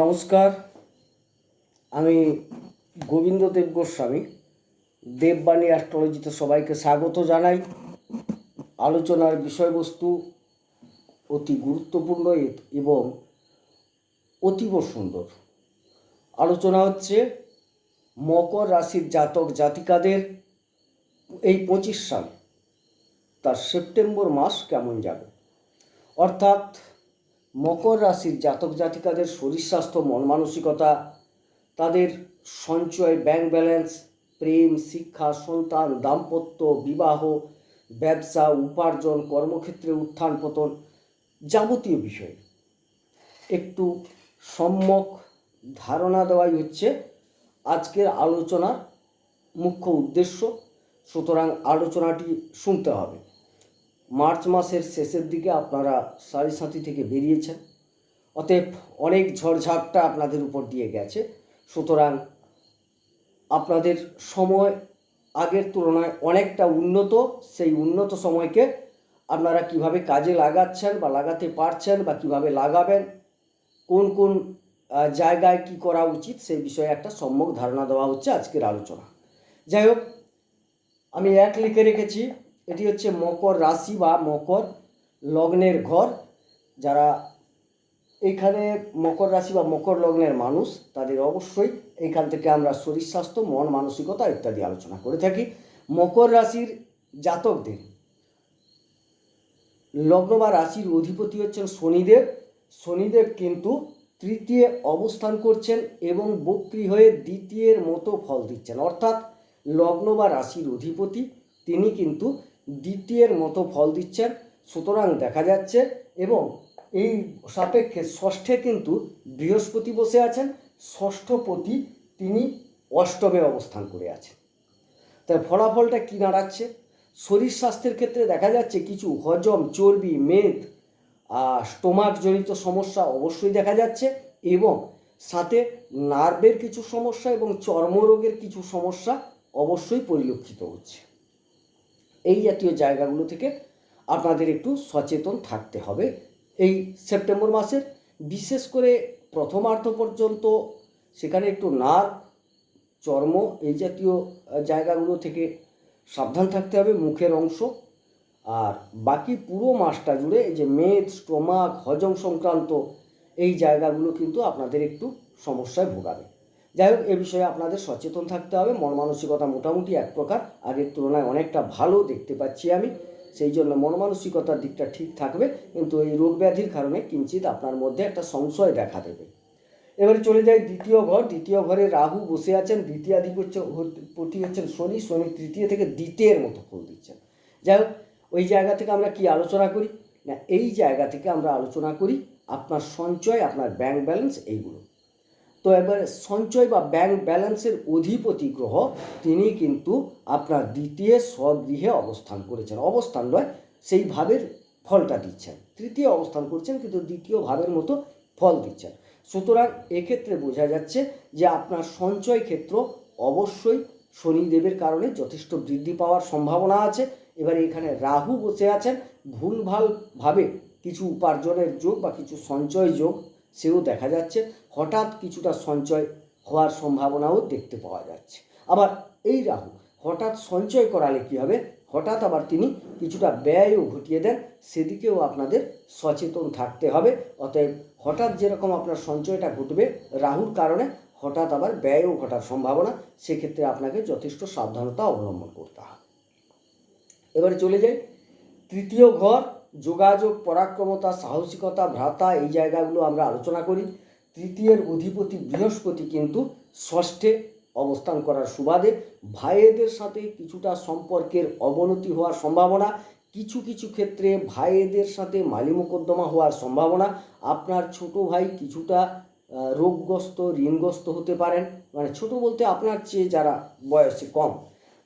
নমস্কার, আমি গোবিন্দদেব গোস্বামী, দেববাণী অ্যাস্ট্রোলজিতে সবাইকে স্বাগত জানাই। আলোচনার বিষয়বস্তু অতি গুরুত্বপূর্ণ এবং অতীব সুন্দর। আলোচনা হচ্ছে মকর রাশির জাতক জাতিকাদের এই পঁচিশ সাল, তার সেপ্টেম্বর মাস কেমন যাবে? অর্থাৎ মকর রাশির জাতক জাতিকাদের শরীর স্বাস্থ্য, মন মানসিকতা, তাদের সঞ্চয় ব্যাংক ব্যালেন্স প্রেম, শিক্ষা, সন্তান, দাম্পত্য, বিবাহ, ব্যবসা, উপার্জন, কর্মক্ষেত্রে উত্থান পতন যাবতীয় বিষয়। একটু সম্যক ধারণা দেওয়াই হচ্ছে আজকের আলোচনার মুখ্য উদ্দেশ্য। সুতরাং আলোচনাটি শুনতে হবে। মার্চ মাসের শেষের দিকে আপনারা সাড়ে সাথী থেকে বেরিয়েছেন। অতএব অনেক ঝড়ঝাপটা আপনাদের উপর দিয়ে গেছে। সুতরাং আপনাদের সময় আগের তুলনায় অনেকটা উন্নত। সেই উন্নত সময়কে আপনারা কীভাবে কাজে লাগাচ্ছেন বা লাগাতে পারছেন বা কীভাবে লাগাবেন, কোন কোন জায়গায় কি করা উচিত সেই বিষয়ে একটা সম্যক ধারণা দেওয়া হচ্ছে আজকের আলোচনা। যাই হোক, আমি এক লিখে রেখেছি। এটি হচ্ছে মকর রাশি বা মকর লগ্নের ঘর। যারা এইখানে মকর রাশি বা মকর লগ্নের মানুষ, তাদের অবশ্যই এইখান থেকে আমরা শরীর স্বাস্থ্য, মন মানসিকতা ইত্যাদি আলোচনা করে থাকি। মকর রাশির জাতকদের, লগ্ন বা রাশির অধিপতি হচ্ছেন শনিদেব। শনিদেব কিন্তু তৃতীয় অবস্থান করছেন এবং বক্রি হয়ে দ্বিতীয়ের মতো ফল দিচ্ছেন। অর্থাৎ লগ্ন বা রাশির অধিপতি, তিনি কিন্তু দ্বিতীয়ের মতো ফল দিচ্ছেন। সুতরাং দেখা যাচ্ছে এবং এই সাপেক্ষে ষষ্ঠে কিন্তু বৃহস্পতি বসে আছেন। ষষ্ঠপতি তিনি অষ্টমে অবস্থান করে আছেন। তার ফলাফলটা কী দাঁড়াচ্ছে? শরীর স্বাস্থ্যের ক্ষেত্রে দেখা যাচ্ছে কিছু হজম, চর্বি, মেদ স্টোমাক জনিত সমস্যা অবশ্যই দেখা যাচ্ছে এবং সাথে নার্ভের কিছু সমস্যা এবং চর্মরোগের কিছু সমস্যা অবশ্যই পরিলক্ষিত হচ্ছে। এই জাতীয় জায়গাগুলো থেকে আপনাদের একটু সচেতন থাকতে হবে। এই সেপ্টেম্বর মাসের বিশেষ করে প্রথমার্ধ পর্যন্ত সেখানে একটু নার্ভ চর্ম এই জাতীয় জায়গাগুলো থেকে সাবধান থাকতে হবে মুখের অংশ। আর বাকি পুরো মাসটা জুড়ে যে মেদ, স্টোমাক, হজম সংক্রান্ত এই জায়গাগুলো কিন্তু আপনাদের একটু সমস্যায় ভোগাবে। যাই হোক, এ বিষয়ে আপনাদের সচেতন থাকতে হবে। মন মানসিকতা মোটামুটি এক প্রকার। আগের তুলনায় অনেকটা ভালো দেখতে পাচ্ছি আমি। সেই জন্য মন মানসিকতার দিকটা ঠিক থাকবে। কিন্তু এই রোগ ব্যাধির কারণে কিঞ্চিত আপনার মধ্যে একটা সংশয় দেখা দেবে। এবারে চলে যাই দ্বিতীয় ঘর। দ্বিতীয় ঘরে রাহু বসে আছেন। দ্বিতীয়াধিক হচ্ছে প্রতি হচ্ছেন শনি। শনি তৃতীয় থেকে দ্বিতীয়ের মতো ফল দিচ্ছেন। যাই হোক, ওই জায়গা থেকে আমরা কি আলোচনা করি? না, এই জায়গা থেকে আমরা আলোচনা করি। আপনার সঞ্চয়, আপনার ব্যাংক ব্যালেন্স এইগুলো। তো এবার সঞ্চয় বা ব্যাংক ব্যালেন্সের অধিপতি গ্রহ তিনি কিন্তু আপনার দ্বিতীয় স্বগৃহে অবস্থান করেছেন। অবস্থান নয়, সেই ভাবের ফলটা দিচ্ছেন। তৃতীয় অবস্থান করছেন, কিন্তু দ্বিতীয় ভাবের মতো ফল দিচ্ছেন। সুতরাং এক্ষেত্রে বোঝা যাচ্ছে যে আপনার সঞ্চয় ক্ষেত্র অবশ্যই শনিদেবের কারণে যথেষ্ট বৃদ্ধি পাওয়ার সম্ভাবনা আছে। এবারে এখানে রাহু বসে আছেন। ভুলভালভাবে কিছু উপার্জনের যোগ বা কিছু সঞ্চয় যোগ সেও দেখা যাচ্ছে হঠাৎ কিছুটা সঞ্চয় হওয়ার সম্ভাবনাও দেখতে পাওয়া যাচ্ছে। আবার এই রাহু হঠাৎ সঞ্চয় করালে কী হবে? হঠাৎ আবার তিনি কিছুটা ব্যয়ও ঘটিয়ে দেন, সেদিকেও আপনাদের সচেতন থাকতে হবে। অতএব হঠাৎ যেরকম আপনার সঞ্চয়টা ঘটবে রাহুর কারণে হঠাৎ আবার ব্যয়ও ঘটার সম্ভাবনা, সেক্ষেত্রে আপনাকে যথেষ্ট সাবধানতা অবলম্বন করতে হবে। এবারে চলে যাই, তৃতীয় ঘর যোগাযোগ, পরাক্রমতা, সাহসিকতা, ভ্রাতা এই জায়গাগুলো আমরা আলোচনা করি। তৃতীয়ের অধিপতি বৃহস্পতি কিন্তু ষষ্ঠে অবস্থান করার সুবাদে ভাইয়েদের সাথে কিছুটা সম্পর্কের অবনতি হওয়ার সম্ভাবনা, কিছু কিছু ক্ষেত্রে ভাইয়েদের সাথে মালি মোকদ্দমা হওয়ার সম্ভাবনা। আপনার ছোট ভাই কিছুটা রোগগ্রস্ত, ঋণগ্রস্ত হতে পারেন। মানে ছোট বলতে আপনার চেয়ে যারা বয়সে কম,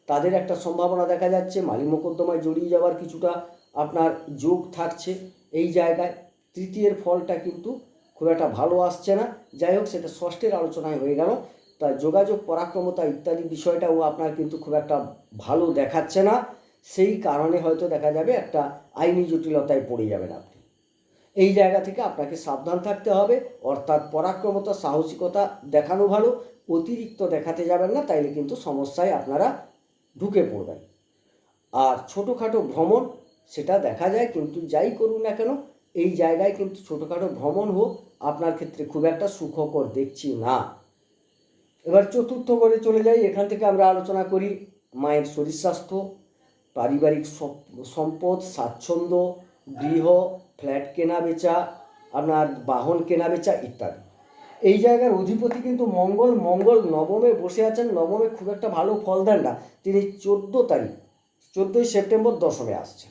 তাদের একটা সম্ভাবনা দেখা যাচ্ছে। মালি মোকদ্দমায় জড়িয়ে যাওয়ার কিছুটা আপনার যোগ থাকছে এই জায়গায়। তৃতীয়ের ফলটা কিন্তু খুব একটা ভালো আসছে না। যাই হোক, সেটা ষষ্ঠের আলোচনায় হয়ে গেল। তা যোগাযোগ, পরাক্রমতা ইত্যাদি বিষয়টাও আপনার কিন্তু খুব একটা ভালো দেখাচ্ছে না। সেই কারণে হয়তো দেখা যাবে একটা আইনি জটিলতায় পড়ে যাবেন আপনি। এই জায়গা থেকে আপনাকে সাবধান থাকতে হবে। অর্থাৎ পরাক্রমতা, সাহসিকতা দেখানো ভালো। অতিরিক্ত দেখাতে যাবেন না, তাইলে কিন্তু সমস্যায় আপনারা ঢুকে পড়বেন। আর ছোটোখাটো ভ্রমণ সেটা দেখা যায়, কিন্তু যাই করুন না কেন, এই জায়গায় কিন্তু ছোটোখাটো ভ্রমণ হোক, আপনার ক্ষেত্রে খুব একটা সুখকর দেখছি না। এবার চতুর্থ ঘরে চলে যাই, এখান থেকে আমরা আলোচনা করি মায়ের শরীর স্বাস্থ্য, পারিবারিক সম্পদ, স্বাচ্ছন্দ্য, গৃহ, ফ্ল্যাট কেনা বেচা, আপনার বাহন কেনা বেচা ইত্যাদি। এই জায়গার অধিপতি কিন্তু মঙ্গল মঙ্গল নবমে বসে আছেন, নবমে খুব একটা ভালো ফল দেন না তিনি চোদ্দ তারিখ, চোদ্দোই সেপ্টেম্বর দশমে আসছেন।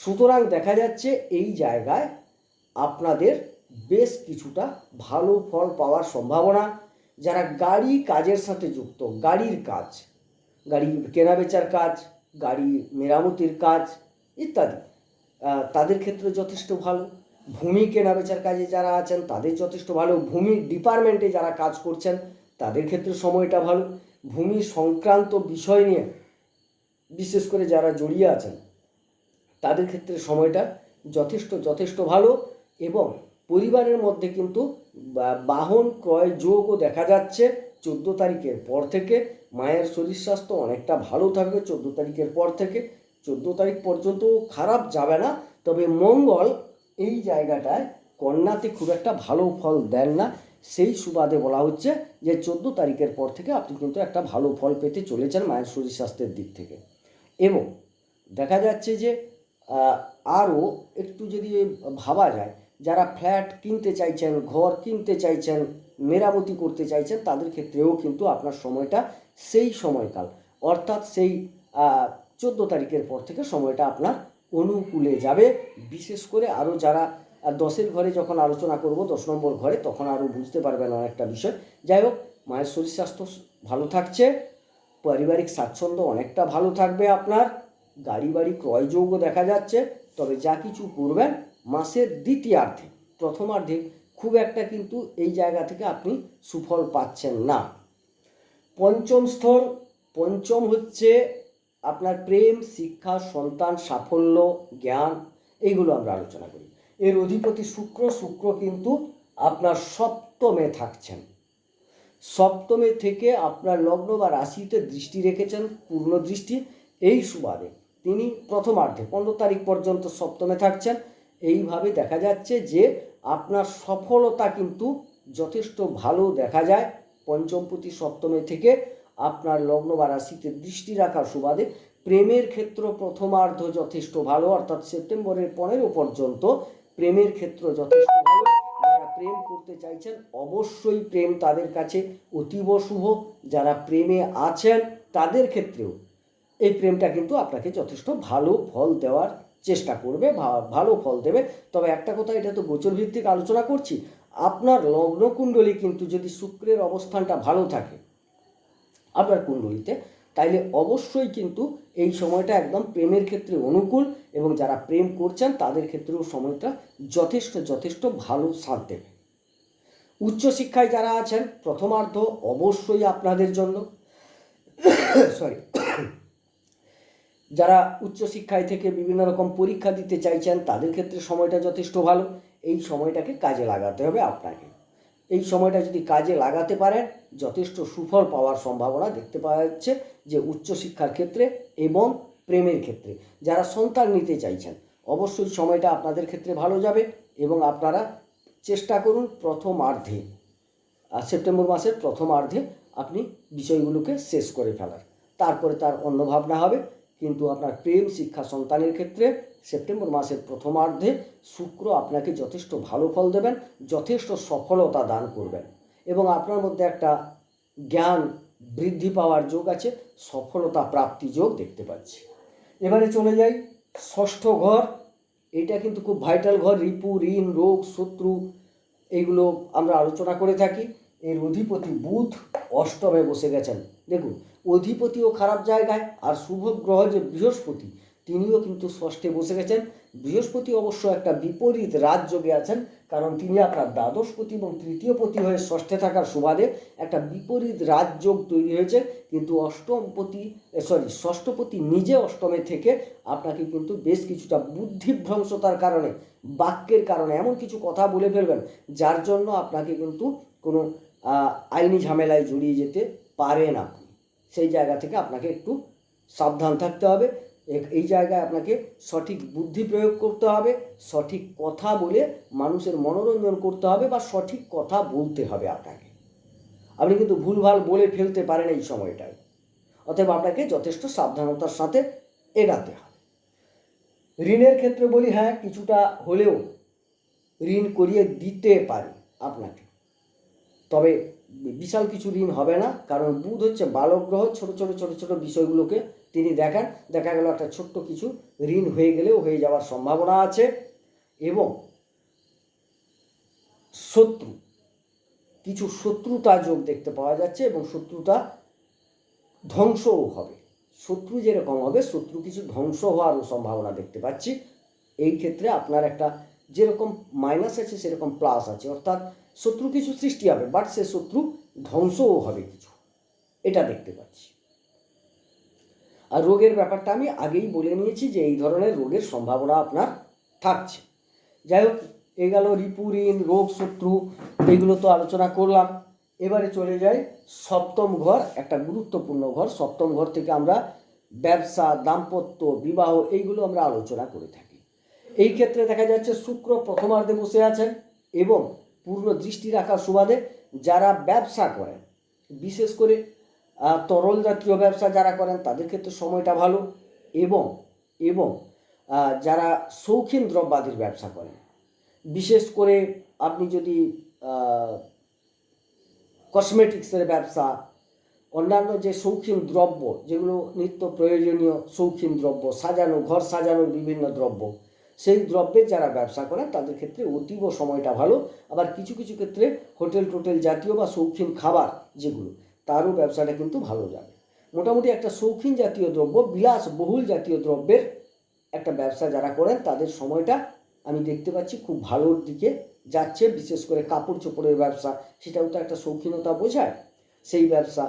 সুতরাং দেখা যাচ্ছে এই জায়গায় আপনাদের বেশ কিছুটা ভালো ফল পাওয়ার সম্ভাবনা। যারা গাড়ি কাজের সাথে যুক্ত, গাড়ির কাজ, গাড়ি কেনাবেচার কাজ, গাড়ি মেরামতির কাজ ইত্যাদি তাদের ক্ষেত্রে যথেষ্ট ভালো। ভূমি কেনাবেচার কাজে যারা আছেন, তাদের যথেষ্ট ভালো। ভূমি ডিপার্টমেন্টে যারা কাজ করছেন, তাদের ক্ষেত্রে সময়টা ভালো। ভূমি সংক্রান্ত বিষয় নিয়ে বিশেষ করে যারা জড়িয়ে আছেন তাদের ক্ষেত্রে সময়টা যথেষ্ট যথেষ্ট ভালো এবং পরিবারের মধ্যে কিন্তু বাহন ক্রয় যোগও দেখা যাচ্ছে। চোদ্দ তারিখের পর থেকে মায়ের শরীর স্বাস্থ্য অনেকটা ভালো থাকবে চোদ্দ তারিখের পর থেকে। চোদ্দ তারিখ পর্যন্ত খারাপ যাবে না, তবে মঙ্গল এই জায়গাটায় কন্যাতে খুব একটা ভালো ফল দেন না। সেই সুবাদে বলা হচ্ছে যে চোদ্দ তারিখের পর থেকে আপনি কিন্তু একটা ভালো ফল পেতে চলেছেন মায়ের শরীর স্বাস্থ্যের দিক থেকে। এবং দেখা যাচ্ছে যে আরও একটু যদি ভাবা যায়, যারা ফ্ল্যাট কিনতে চাইছেন, ঘর কিনতে চাইছেন, মেরামতি করতে চাইছেন, তাদের ক্ষেত্রেও কিন্তু আপনার সময়টা সেই সময়কাল। অর্থাৎ সেই চোদ্দ তারিখের পর থেকে সময়টা আপনার অনুকূলে যাবে। বিশেষ করে আরও যারা দশের ঘরে যখন আলোচনা করব, দশ নম্বর ঘরে, তখন আরও বুঝতে পারবেন অনেকটা বিষয়। যাই হোক, মায়ের শরীর স্বাস্থ্য ভালো থাকছে, পারিবারিক স্বাচ্ছন্দ্য অনেকটা ভালো থাকবে আপনার। গাড়ি বাড়ি ক্রয়যোগ্য দেখা যাচ্ছে, তবে যা কিছু করবেন মাসের দ্বিতীয়ার্ধে, প্রথমার্ধে খুব একটা কিন্তু এই জায়গা থেকে আপনি সুফল পাচ্ছেন না। পঞ্চম স্থল পঞ্চম হচ্ছে আপনার প্রেম, শিক্ষা, সন্তান, সাফল্য, জ্ঞান, এইগুলো আমরা আলোচনা করি। এর অধিপতি শুক্র শুক্র কিন্তু আপনার সপ্তমে থাকছেন। সপ্তমে থেকে আপনার লগ্ন বা রাশিতে দৃষ্টি রেখেছেন, পূর্ণ দৃষ্টি, এই সুবাদে। তিনি প্রথমার্ধে, পনেরো তারিখ পর্যন্ত সপ্তমে থাকছেন। এইভাবে দেখা যাচ্ছে যে আপনার সফলতা কিন্তু যথেষ্ট ভালো দেখা যায়। পঞ্চমপতি সপ্তমে থেকে আপনার লগ্ন বা রাশিতে দৃষ্টি রাখার সুবাদে প্রেমের ক্ষেত্র প্রথমার্ধ যথেষ্ট ভালো, অর্থাৎ সেপ্টেম্বরের পনেরো পর্যন্ত প্রেমের ক্ষেত্র যথেষ্ট ভালো। যারা প্রেম করতে চাইছেন, অবশ্যই প্রেম তাদের কাছে অতীব শুভ। যারা প্রেমে আছেন, তাদের ক্ষেত্রেও এই প্রেমটা কিন্তু আপনাকে যথেষ্ট ভালো ফল দেওয়ার চেষ্টা করবে ভালো ফল দেবে। তবে একটা কথা, এটা তো গোচর ভিত্তিক আলোচনা করছি। আপনার লগ্ন কুণ্ডলী কিন্তু যদি শুক্রের অবস্থানটা ভালো থাকে, আপনার কুণ্ডলিতে, তাইলে অবশ্যই কিন্তু এই সময়টা একদম প্রেমের ক্ষেত্রে অনুকূল এবং যারা প্রেম করছেন, তাদের ক্ষেত্রেও সময়টা যথেষ্ট যথেষ্ট ভালো সাথ দেবে। উচ্চশিক্ষায় যারা আছেন, প্রথমার্ধ অবশ্যই আপনাদের জন্য। সরি যারা উচ্চশিক্ষায় থেকে বিভিন্ন রকম পরীক্ষা দিতে চাইছেন, তাদের ক্ষেত্রে সময়টা যথেষ্ট ভালো। এই সময়টাকে কাজে লাগাতে হবে আপনাকে। এই সময়টা যদি কাজে লাগাতে পারেন, যথেষ্ট সুফল পাওয়ার সম্ভাবনা দেখতে পাওয়া যাচ্ছে যে উচ্চশিক্ষার ক্ষেত্রে এবং প্রেমের ক্ষেত্রে। যারা সন্তান নিতে চাইছেন, অবশ্যই সময়টা আপনাদের ক্ষেত্রে ভালো যাবে এবং আপনারা চেষ্টা করুন প্রথমার্ধে সেপ্টেম্বর মাসের প্রথমার্ধে আপনি বিষয়গুলোকে শেষ করে ফেলার। তারপরে তার অন্য ভাবনা হবে। কিন্তু আপনার প্রেম শিক্ষা সন্তানের ক্ষেত্রে সেপ্টেম্বর মাসের প্রথমার্ধে শুক্র আপনাকে যথেষ্ট ভালো ফল দেবেন, যথেষ্ট সফলতা দান করবেন। এবং আপনার মধ্যে একটা জ্ঞান বৃদ্ধি পাওয়ার যোগ আছে, সফলতা প্রাপ্তি যোগ দেখতে পাচ্ছি। এবারে চলে যাই, ষষ্ঠ ঘর। এটা কিন্তু খুব ভাইটাল ঘর, রিপু, ঋণ, রোগ, শত্রু এইগুলো আমরা আলোচনা করে থাকি। এর অধিপতি বুধ অষ্টমে বসে গেছেন। দেখুন, অধিপতিও খারাপ জায়গায় আর শুভ গ্রহ যে বৃহস্পতি, তিনিও কিন্তু ষষ্ঠে বসে গেছেন। বৃহস্পতি অবশ্য একটা বিপরীত রাজযোগে আছেন, কারণ তিনি আপনার দ্বাদশপতি এবং তৃতীয় পতি হয়ে ষষ্ঠে থাকার সুবাদে একটা বিপরীত রাজযোগ তৈরি হয়েছে। কিন্তু অষ্টমপতি সরি, ষষ্ঠপতি নিজে অষ্টমে থেকে আপনাকে কিন্তু বেশ কিছুটা বুদ্ধিভ্রংশতার কারণে, বাক্যের কারণে এমন কিছু কথা বলে ফেলবেন, যার জন্য আপনাকে কিন্তু কোনো আইনি ঝামেলায় জড়িয়ে যেতে পারেন আপনি সেই জায়গা থেকে আপনাকে একটু সাবধান থাকতে হবে। এই জায়গায় আপনাকে সঠিক বুদ্ধি প্রয়োগ করতে হবে, সঠিক কথা বলে মানুষের মনোরঞ্জন করতে হবে বা সঠিক কথা বলতে হবে আপনাকে। আপনি কিন্তু ভুলভাল বলে ফেলতে পারেন এই সময়টায়। অতএব আপনাকে যথেষ্ট সাবধানতার সাথে এগাতে হবে। ঋণের ক্ষেত্রে বলি হ্যাঁ কিছুটা হলেও ঋণ করিয়ে দিতে পারি আপনাকে। তবে বিশাল কিছু ঋণ হবে না, কারণ বুধ হচ্ছে বালক গ্রহ, ছোট ছোট ছোট ছোট বিষয়গুলোকে তিনি দেখান। দেখা গেল একটা ছোট্ট কিছু ঋণ হয়ে গেলেও হয়ে যাওয়ার সম্ভাবনা আছে এবং শত্রু, কিছু শত্রুতা যোগ দেখতে পাওয়া যাচ্ছে এবং শত্রুতা ধ্বংসও হবে। শত্রু যেরকম হবে, শত্রু কিছু ধ্বংস হওয়ারও সম্ভাবনা দেখতে পাচ্ছি। এই ক্ষেত্রে আপনার একটা যেরকম মাইনাস আছে, সেরকম প্লাস আছে। অর্থাৎ শত্রু কিছু সৃষ্টি হবে বাট সে শত্রু ধ্বংসও হবে কিছু। এটা দেখতে পাচ্ছি। আর রোগের ব্যাপারটা আমি আগেই বলে নিয়েছি যে এই ধরনের রোগের সম্ভাবনা আপনার থাকছে। যাই হোক, এ গেল রিপুরিন, রোগ শত্রু, এগুলো তো আলোচনা করলাম। এবারে চলে যাই সপ্তম ঘর, একটা গুরুত্বপূর্ণ ঘর। সপ্তম ঘর থেকে আমরা ব্যবসা, দাম্পত্য, বিবাহ, এইগুলো আমরা আলোচনা করে থাকি। এই ক্ষেত্রে দেখা যাচ্ছে শুক্র প্রথমার্ধে বসে আছেন এবং পূর্ণ দৃষ্টি রাখার সুবাদে যারা ব্যবসা করেন, বিশেষ করে তরল জাতীয় ব্যবসা যারা করেন, তাদের ক্ষেত্রে সময়টা ভালো এবং এবং যারা শৌখিন দ্রব্যাদির ব্যবসা করেন, বিশেষ করে আপনি যদি কসমেটিক্সের ব্যবসা, অন্যান্য যে শৌখিন দ্রব্য, যেগুলো নিত্য প্রয়োজনীয় শৌখিন দ্রব্য, সাজানো, ঘর সাজানোর বিভিন্ন দ্রব্য সেই দ্রব্যের যারা ব্যবসা করেন, তাদের ক্ষেত্রে অতীব সময়টা ভালো। আবার কিছু কিছু ক্ষেত্রে হোটেল, টোটেল জাতীয় বা শৌখিন খাবার যেগুলো, তারও ব্যবসাটা কিন্তু ভালো যাবে। মোটামুটি একটা শৌখিন জাতীয় দ্রব্য বিলাস বহুল জাতীয় দ্রব্যের একটা ব্যবসা যারা করেন, তাদের সময়টা আমি দেখতে পাচ্ছি খুব ভালোর দিকে যাচ্ছে। বিশেষ করে কাপড় চোপড়ের ব্যবসা, সেটাও তো একটা শৌখিনতা বোঝায়। সেই ব্যবসা,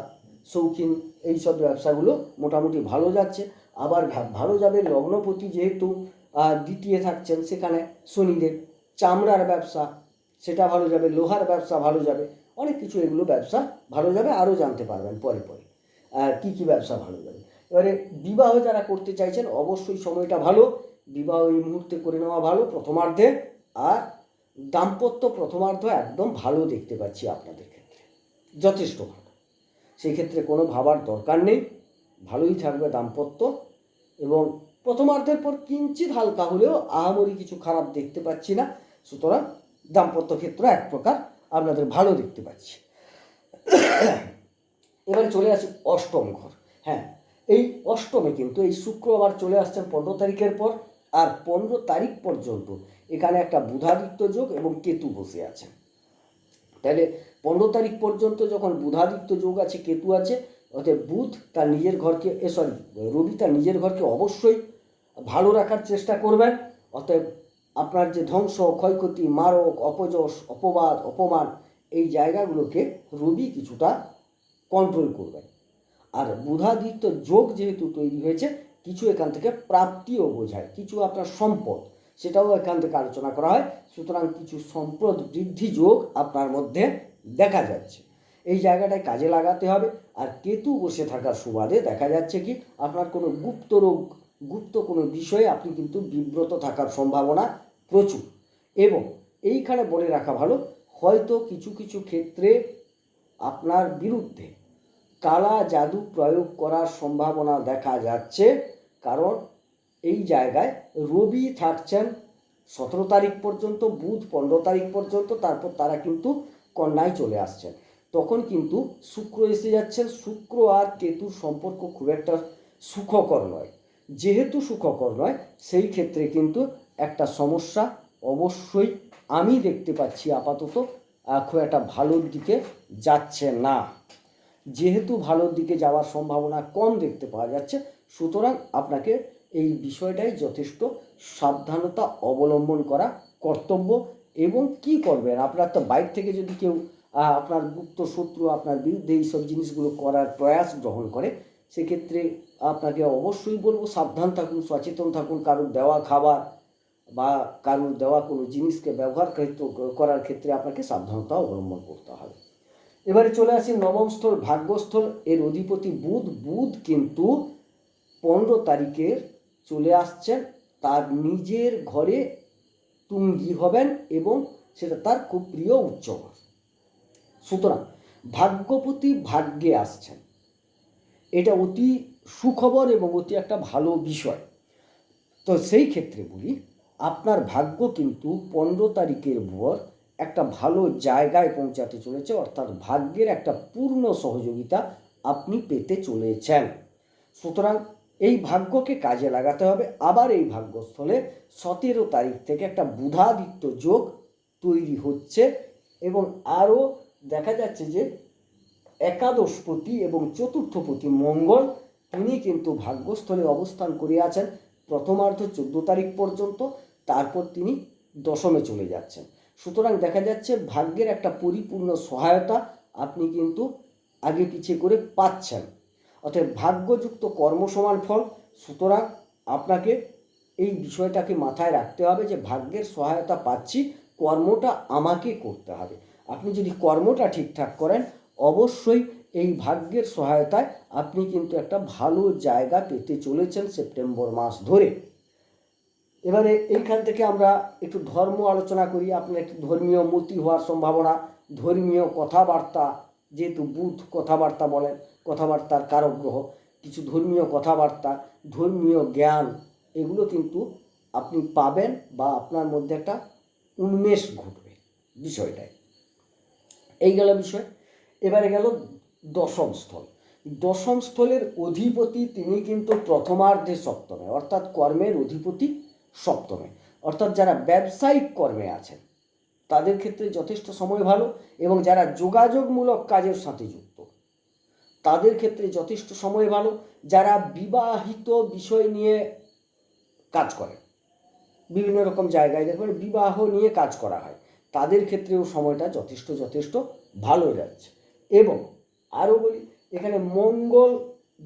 শৌখিন এইসব ব্যবসাগুলো মোটামুটি ভালো যাচ্ছে। আবার ভালো যাবে লগ্নপতি যেহেতু দ্বিতীয় থাকছেন সেখানে শনিদেব। চামড়ার ব্যবসা, সেটা ভালো যাবে, লোহার ব্যবসা ভালো যাবে, অনেক কিছু এগুলো ব্যবসা ভালো যাবে, আরও জানতে পারবেন পরে পরে। আর কী কী ব্যবসা ভালো যাবে? এবারে বিবাহ যারা করতে চাইছেন, অবশ্যই সময়টা ভালো। বিবাহ এই মুহূর্তে করে নেওয়া ভালো প্রথমার্ধে। আর দাম্পত্য প্রথমার্ধ একদম ভালো দেখতে পাচ্ছি আপনাদের ক্ষেত্রে। যথেষ্ট ভালো। সেই ক্ষেত্রে কোনো ভাবার দরকার নেই। ভালোই থাকবে দাম্পত্য এবং প্রথমার্ধের পর কিঞ্চিত হালকা হলেও আহামরি কিছু খারাপ দেখতে পাচ্ছি না। সুতরাং দাম্পত্য ক্ষেত্র এক প্রকার আপনাদের ভালো দেখতে পাচ্ছি। এবারে চলে আসি অষ্টম ঘর। হ্যাঁ এই অষ্টমে কিন্তু এই শুক্রবার চলে আসছেন পনেরো তারিখের পর আর পনেরো তারিখ পর্যন্ত এখানে একটা বুধাদিত্য যোগ এবং কেতু বসে আছেন। তাহলে পনেরো তারিখ পর্যন্ত যখন বুধাদিত্য যোগ আছে, কেতু আছে, অতএব বুধ তার নিজের ঘরকে, এ সরি রবি তার নিজের ঘরকে অবশ্যই ভালো রাখার চেষ্টা করবেন। অতএব আপনার যে ধ্বংস, ক্ষয়ক্ষতি, মারক, অপযশ, অপবাদ, অপমান, এই জায়গাগুলোকে রবি কিছুটা কন্ট্রোল করবেন। আর বুধাদিত্য যোগ যেহেতু তৈরি হয়েছে, কিছু এখান থেকে প্রাপ্তিও বোঝায়, কিছু আপনার সম্পদ, সেটাও এখান থেকে আলোচনা করা হয়। সুতরাং কিছু সম্পদ বৃদ্ধি যোগ আপনার মধ্যে দেখা যাচ্ছে। এই জায়গাটায় কাজে লাগাতে হবে। আর কেতু বসে থাকার সুবাদে দেখা যাচ্ছে কি, আপনার কোনো গুপ্ত রোগ গুপ্ত কোনো বিষয়ে আপনি কিন্তু বিব্রত থাকার সম্ভাবনা প্রচুর। এবং এইখানে বলে রাখা ভালো, হয়তো কিছু কিছু ক্ষেত্রে আপনার বিরুদ্ধে কালা জাদু প্রয়োগ করার সম্ভাবনা দেখা যাচ্ছে, কারণ এই জায়গায় রবি থাকছেন সতেরো তারিখ পর্যন্ত, বুধ পনেরো তারিখ পর্যন্ত, তারপর তারা কিন্তু কন্যায় চলে আসছেন। তখন কিন্তু শুক্র এসে যাচ্ছেন। শুক্র আর কেতুর সম্পর্ক খুব একটা সুখকর নয়। যেহেতু সুখকর নয়, সেই ক্ষেত্রে কিন্তু একটা সমস্যা অবশ্যই আমি দেখতে পাচ্ছি আপাতত খুব একটা ভালোর দিকে যাচ্ছে না। যেহেতু ভালোর দিকে যাওয়ার সম্ভাবনা কম দেখতে পাওয়া যাচ্ছে, সুতরাং আপনাকে এই বিষয়টাই যথেষ্ট সাবধানতা অবলম্বন করা কর্তব্য। এবং কি করবেন? আপনার তো বাইরে থেকে যদি কেউ আপনার গুপ্ত শত্রু আপনার বিরুদ্ধে এইসব জিনিসগুলো করার প্রয়াস গ্রহণ করে, সেক্ষেত্রে আপনাকে অবশ্যই বলব, সাবধান থাকুন, সচেতন থাকুন, কারোর দেওয়া খাবার বা কারোর দেওয়া কোনো জিনিসকে ব্যবহার করার ক্ষেত্রে আপনাকে সাবধানতা অবলম্বন করতে হবে। এবারে চলে আসি নবম স্থল, ভাগ্যস্থল। এর অধিপতি বুধ বুধ কিন্তু পনেরো তারিখের চলে আসছেন। তার নিজের ঘরে তুঙ্গি হবেন এবং সেটা তার খুব প্রিয় উচ্চ সুতরাং ভাগ্যপতি ভাগ্যে আসছেন। এটা অতি সুখবর এবং অতি একটা ভালো বিষয়। তো সেই ক্ষেত্রে বলি, আপনার ভাগ্য কিন্তু পনেরো তারিখের ভোর একটা ভালো জায়গায় পৌঁছাতে চলেছে, অর্থাৎ ভাগ্যের একটা পূর্ণ সহযোগিতা আপনি পেতে চলেছেন। সুতরাং এই ভাগ্যকে কাজে লাগাতে হবে। আবার এই ভাগ্যস্থলে সতেরো তারিখ থেকে একটা বুধাদিত্য যোগ তৈরি হচ্ছে এবং আরও দেখা যাচ্ছে যে একাদশপতি এবং চতুর্থপতি মঙ্গল, তিনি কিন্তু ভাগ্যস্থলে অবস্থান করে আছেন প্রথমার্ধ চোদ্দ তারিখ পর্যন্ত, তারপর তিনি দশমে চলে যাচ্ছেন। সুতরাং দেখা যাচ্ছে ভাগ্যের একটা পরিপূর্ণ সহায়তা আপনি কিন্তু আগে পিছিয়ে করে পাচ্ছেন। অতএব ভাগ্যযুক্ত কর্মসমান ফল, সুতরাং আপনাকে এই বিষয়টাকে মাথায় রাখতে হবে যে ভাগ্যের সহায়তা পাচ্ছি, কর্মটা আমাকে করতে হবে। আপনি যদি কর্মটা ঠিকঠাক করেন অবশ্যই এই ভাগ্যের সহায়তায় আপনি কিন্তু একটা ভালো জায়গা পেতে চলেছেন সেপ্টেম্বর মাস ধরে। এবারে এইখান থেকে আমরা একটু ধর্ম আলোচনা করি। আপনার একটু ধর্মীয় মতি হওয়ার সম্ভাবনা, ধর্মীয় কথাবার্তা, যেহেতু বুধ কথাবার্তা বলেন, কথাবার্তার কারক গ্রহ, কিছু ধর্মীয় কথাবার্তা, ধর্মীয় জ্ঞান, এগুলো কিন্তু আপনি পাবেন বা আপনার মধ্যে একটা উন্মেষ ঘটবে বিষয়টায়। এই গেল বিষয়। এবারে গেল দশম স্থল। দশম স্থলের অধিপতি তিনি কিন্তু প্রথমার্ধে সপ্তমে, অর্থাৎ কর্মের অধিপতি সপ্তমে। অর্থাৎ যারা ব্যবসায়িক কর্মে আছেন, তাদের ক্ষেত্রে যথেষ্ট সময় ভালো এবং যারা যোগাযোগমূলক কাজের সাথে যুক্ত, তাদের ক্ষেত্রে যথেষ্ট সময় ভালো। যারা বিবাহিত বিষয় নিয়ে কাজ করে বিভিন্ন রকম জায়গায় দেখবেন বিবাহ নিয়ে কাজ করা হয়, তাদের ক্ষেত্রেও সময়টা যথেষ্ট যথেষ্ট ভালো যাচ্ছে। এবং আরও বলি, এখানে মঙ্গল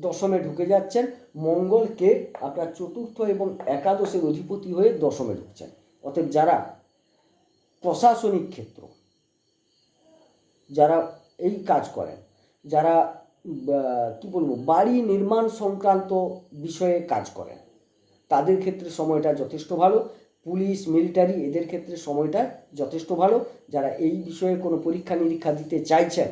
দশমে ঢুকে যাচ্ছেন। মঙ্গলকে আপনার চতুর্থ এবং একাদশের অধিপতি হয়ে দশমে ঢুকছেন। অতএব যারা প্রশাসনিক ক্ষেত্র, যারা এই কাজ করেন, যারা কি বলব, বাড়ি নির্মাণ সংক্রান্ত বিষয়ে কাজ করেন, তাদের ক্ষেত্রে সময়টা যথেষ্ট ভালো। পুলিশ, মিলিটারি, এদের ক্ষেত্রে সময়টা যথেষ্ট ভালো। যারা এই বিষয়ে কোনো পরীক্ষা নিরীক্ষা দিতে চাইছেন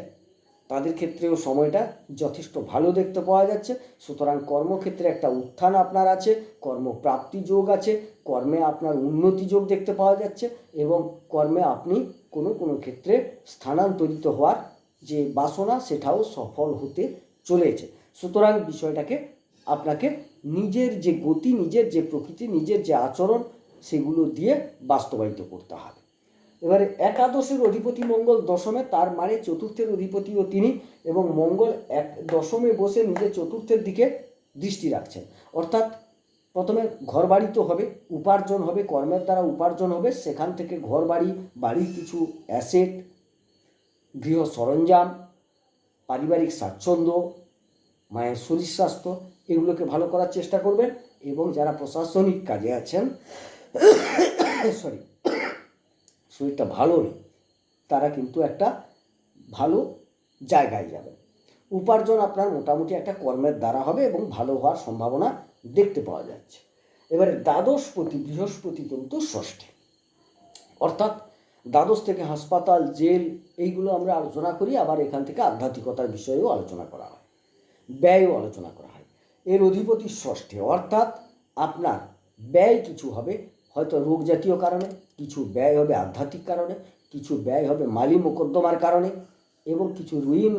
তাদের ক্ষেত্রেও সময়টা যথেষ্ট ভালো দেখতে পাওয়া যাচ্ছে। সুতরাং কর্মক্ষেত্রে একটা উত্থান আপনার আছে, কর্মপ্রাপ্তি যোগ আছে, কর্মে আপনার উন্নতি যোগ দেখতে পাওয়া যাচ্ছে এবং কর্মে আপনি কোনো কোনো ক্ষেত্রে স্থানান্তরিত হওয়ার যে বাসনা সেটাও সফল হতে চলেছে। সুতরাং বিষয়টাকে আপনাকে নিজের যে গতি, নিজের যে প্রকৃতি, নিজের যে আচরণ, সেগুলো দিয়ে বাস্তবায়িত করতে হবে। এবারে একাদশের অধিপতি মঙ্গল দশমে, তার মানে চতুর্থের অধিপতিও তিনি এবং মঙ্গল এক দশমে বসে নিজের চতুর্থের দিকে দৃষ্টি রাখছেন। অর্থাৎ প্রথমে ঘর বাড়ি তো হবে, উপার্জন হবে, কর্মের দ্বারা উপার্জন হবে, সেখান থেকে ঘর বাড়ি বাড়ির কিছু অ্যাসেট, গৃহ সরঞ্জাম, পারিবারিক স্বাচ্ছন্দ্য, মায়ের শরীর স্বাস্থ্য, এগুলোকে ভালো করার চেষ্টা করবেন এবং যারা প্রশাসনিক কাজে আছেন সরি শরীরটা ভালো নেই, তারা কিন্তু একটা ভালো জায়গায় যাবে। উপার্জন আপনার মোটামুটি একটা কর্মের দ্বারা হবে এবং ভালো হওয়ার সম্ভাবনা দেখতে পাওয়া যাচ্ছে। এবারে দ্বাদশপতি, বৃহস্পতি কিন্তু ষষ্ঠে। অর্থাৎ দ্বাদশ থেকে হাসপাতাল, জেল, এইগুলো আমরা আলোচনা করি, আবার এখান থেকে আধ্যাত্মিকতার বিষয়েও আলোচনা করা হয়, ব্যয়ও আলোচনা করা হয়। এর অধিপতি ষষ্ঠে, অর্থাৎ আপনার ব্যয় কিছু হবে হয়তো রোগ জাতীয় কারণে কিছু ব্যয় হবে আধ্যাত্মিক কারণে কিছু ব্যয় হবে মালি মোকদ্দমার কারণে এবং কিছু ঋণ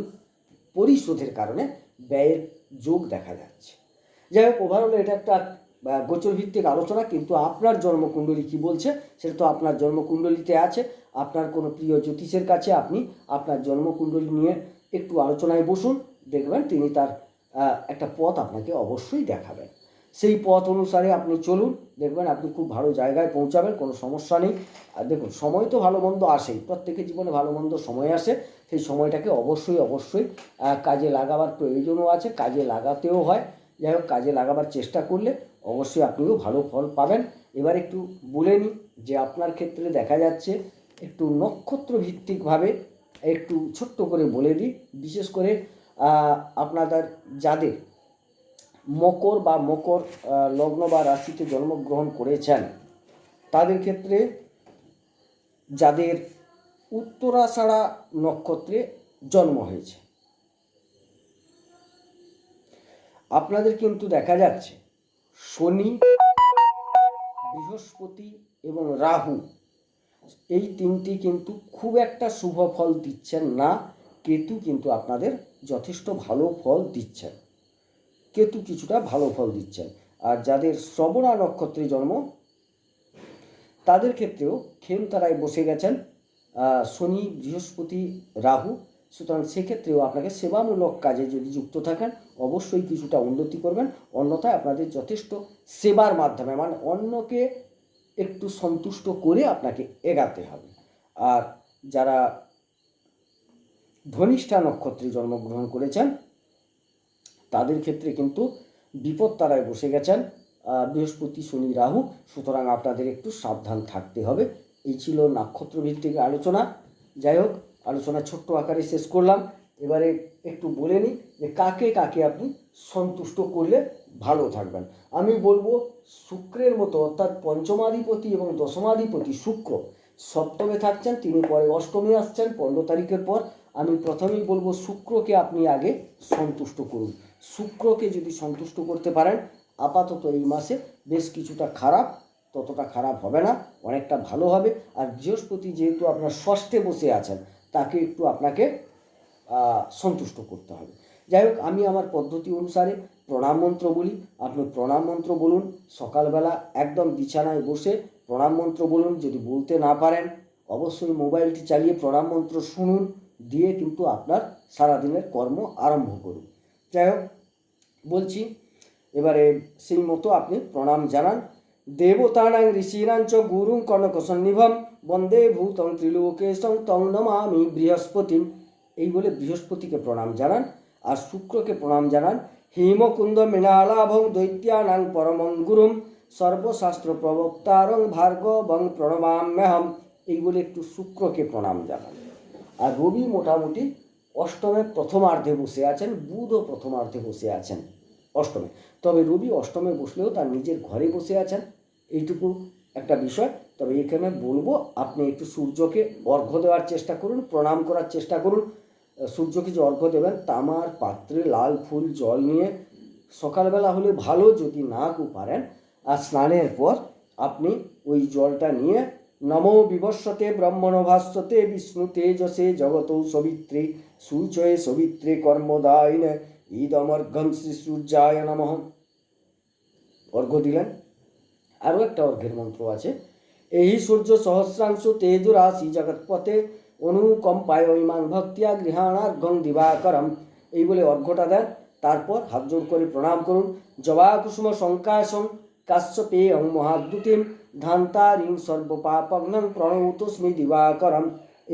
পরিশোধের কারণে ব্যয়ের যোগ দেখা যাচ্ছে। যাই হোক ওভারঅল এটা একটা আহ, গোচর ভিত্তিক আলোচনা কিন্তু আপনার জন্মকুণ্ডলী কি বলছে সেটা তো আপনার জন্মকুণ্ডলিতে আছে। আপনার কোনো প্রিয় জ্যোতিষের কাছে আপনি আপনার জন্মকুণ্ডলী নিয়ে একটু আলোচনায় বসুন দেখবেন তিনি তার একটা পথ আপনাকে অবশ্যই দেখাবেন। সেই পথ অনুসারে আপনি চলুন, দেখবেন আপনি খুব ভালো জায়গায় পৌঁছাবেন, কোনো সমস্যা নেই। আর দেখুন, সময় তো ভালো মন্দ আসেই, প্রত্যেকের জীবনে ভালো মন্দ সময় আসে, সেই সময়টাকে অবশ্যই অবশ্যই কাজে লাগাবার প্রয়োজনও আছে, কাজে লাগাতেও হয়। যাই হোক, কাজে লাগাবার চেষ্টা করলে অবশ্যই আপনিও ভালো ফল পাবেন। এবার একটু বলে নিই যে আপনার ক্ষেত্রে দেখা যাচ্ছে, একটু নক্ষত্র ভিত্তিকভাবে একটু ছোট্ট করে বলে দিই, বিশেষ করে আপনাদের যাদের মকর বা মকর লগ্ন বা রাশিতে জন্মগ্রহণ করেছেন। তাদের ক্ষেত্রে যাদের উত্তরাষাড়া নক্ষত্রে জন্ম হয়েছে। আপনাদের কিন্তু দেখা যাচ্ছে, শনি, বৃহস্পতি এবং রাহু এই তিনটি কিন্তু খুব একটা শুভ ফল দিচ্ছেন না। কেতু কিন্তু আপনাদের যথেষ্ট ভালো ফল দিচ্ছেন। কেতু কিছুটা ভালো ফল দিচ্ছেন। আর যাদের শ্রবণা নক্ষত্রে জন্ম, তাদের ক্ষেত্রেও খেম বসে গেছেন শনি, বৃহস্পতি, রাহু। সুতরাং সেক্ষেত্রেও আপনাকে সেবামূলক কাজে যদি যুক্ত থাকেন, অবশ্যই কিছুটা উন্নতি করবেন। অন্যথায় আপনাদের যথেষ্ট সেবার মাধ্যমে মানে অন্যকে একটু সন্তুষ্ট করে আপনাকে এগাতে হবে। আর যারা ধনিষ্ঠা নক্ষত্রে জন্মগ্রহণ করেছেন তাদের ক্ষেত্রে কিন্তু বিপদ তারায় বসে গেছেন বৃহস্পতি, শনি, রাহু। সুতরাং আপনাদের একটু সাবধান থাকতে হবে। এই ছিল নক্ষত্র ভিত্তিক আলোচনা। যাই হোক, আলোচনা ছোট্ট আকারে শেষ করলাম। এবারে একটু বলে নিই যে কাকে কাকে আপনি সন্তুষ্ট করলে ভালো থাকবেন। আমি বলব শুক্রের মতো, অর্থাৎ পঞ্চমাধিপতি এবং দশমাধিপতি শুক্র সপ্তমে থাকছেন, তিনি পরে অষ্টমে আসছেন, পনেরো তারিখের পর আমি প্রথমেই বলব শুক্রকে আপনি আগে সন্তুষ্ট করুন। শুক্রকে যদি সন্তুষ্ট করতে পারেন, আপাতত এই মাসে বেশ কিছুটা খারাপ, ততটা খারাপ হবে না, অনেকটা ভালো হবে। আর বৃহস্পতি যেহেতু আপনার ষষ্ঠে বসে আছেন, তাকে একটু আপনাকে সন্তুষ্ট করতে হবে। যাই হোক, আমি আমার পদ্ধতি অনুসারে প্রণাম মন্ত্র বলি। আপনি প্রণাম মন্ত্র বলুন, সকালবেলা একদম বিছানায় বসে প্রণাম মন্ত্র বলুন। যদি বলতে না পারেন, অবশ্যই মোবাইলটি চালিয়ে প্রণাম মন্ত্র শুনুন। দিয়ে কিন্তু আপনার সারাদিনের কর্ম আরম্ভ করুন। যাই হোক, বলছি, এবারে সেই মতো আপনি প্রণাম জানান। দেবতানাং ঋষিণাং চ গুরুং কনকসন্নিভম বন্দে ভূতং ত্রিলোকেশং তং নমামি বৃহস্পতিম। এই বলে বৃহস্পতিকে প্রণাম জানান আর শুক্রকে প্রণাম জানান। হিমকুন্দ মৃণালাভং দৈত্যানাং পরমং গুরুম, সর্বশাস্ত্র প্রবক্তারং ভার্গবং প্রণমাম্যহম। এই বলে একটু শুক্রকে প্রণাম জানান। আর রবি মোটামুটি অষ্টমে প্রথমার্ধে বসে আছেন, বুধও প্রথমার্ধে বসে আছেন অষ্টমে। তবে রবি অষ্টমে বসলেও তার নিজের ঘরে বসে আছেন। এইটুকু একটা বিষয়। তবে এখানে বলব, আপনি একটু সূর্যকে অর্ঘ্য দেওয়ার চেষ্টা করুন, প্রণাম করার চেষ্টা করুন। সূর্যকে যে অর্ঘ্য দেবেন, তামার পাত্রে লাল ফুল, জল নিয়ে সকালবেলা হলে ভালো, যদি না পারেন। আর স্নানের পর আপনি ওই জলটা নিয়ে নমো বিবস্বতে ব্রহ্মণভাস্বতে বিষ্ণু তেজসে জগত সবিত্রে সূচয়ে সবিত্রে কর্মদায়িনে ঈদমর্ঘং শ্রী সূর্যায় নমঃ অর্ঘ্য দিলেন আরও একটা অর্ঘ্যের মন্ত্র আছে। এই সূর্য সহস্রাংশ তেজুরাশি জগৎপথে অনুকম্পায় ইমাং ভক্তিয়া গৃহাণার্ঘং দিবাকরম। এই বলে অর্ঘ্যটা দেন। তারপর হাত জোড় করে প্রণাম করুন। জবা কুসুম শঙ্কাশং কাশ্যপে অং মহাদ্যুতিম। ধান্তারিং সর্বপাপগ্নং প্রণৌতস্মি দিবাকরম।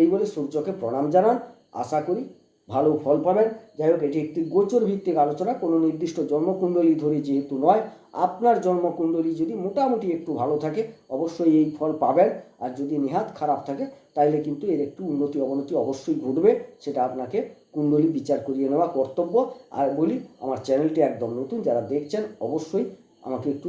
এই বলে সূর্যকে প্রণাম জানান, আশা করি ভালো ফল পাবেন। যাই হোক, এটি একটি গোচর ভিত্তিক আলোচনা। কোনো নির্দিষ্ট জন্মকুণ্ডলী ধরে যেহেতু নয়, আপনার জন্মকুণ্ডলী যদি মোটামুটি একটু ভালো থাকে, অবশ্যই এই ফল পাবেন। আর যদি নেহাত খারাপ থাকে, তাইলে কিন্তু এর একটু উন্নতি অবনতি অবশ্যই ঘটবে। সেটা আপনাকে কুণ্ডলী বিচার করিয়ে নেওয়া কর্তব্য। আর বলি, আমার চ্যানেলটি একদম নতুন, যারা দেখছেন, অবশ্যই আমাকে একটু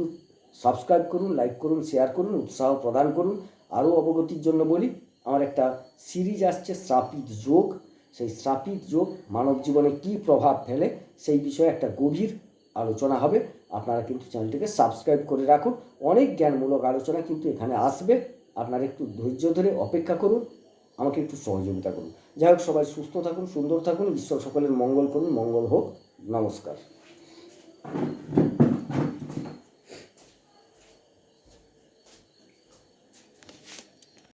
সাবস্ক্রাইব করুন লাইক করুন শেয়ার করুন, উৎসাহ প্রদান করুন। আরও অবগতির জন্য বলি, আমার একটা সিরিজ আসছে, শ্রাপিত যোগ। সেই শ্রাপিত যোগ মানব জীবনে কী প্রভাব ফেলে, সেই বিষয়ে একটা গভীর আলোচনা হবে। আপনারা কিন্তু চ্যানেলটিকে সাবস্ক্রাইব করে রাখুন। অনেক জ্ঞানমূলক আলোচনা কিন্তু এখানে আসবে। আপনারা একটু ধৈর্য ধরে অপেক্ষা করুন, আমাকে একটু সহযোগিতা করুন। যাই হোক, সবাই সুস্থ থাকুন, সুন্দর থাকুন। ঈশ্বর সকলের মঙ্গল করুন, মঙ্গল হোক। নমস্কার।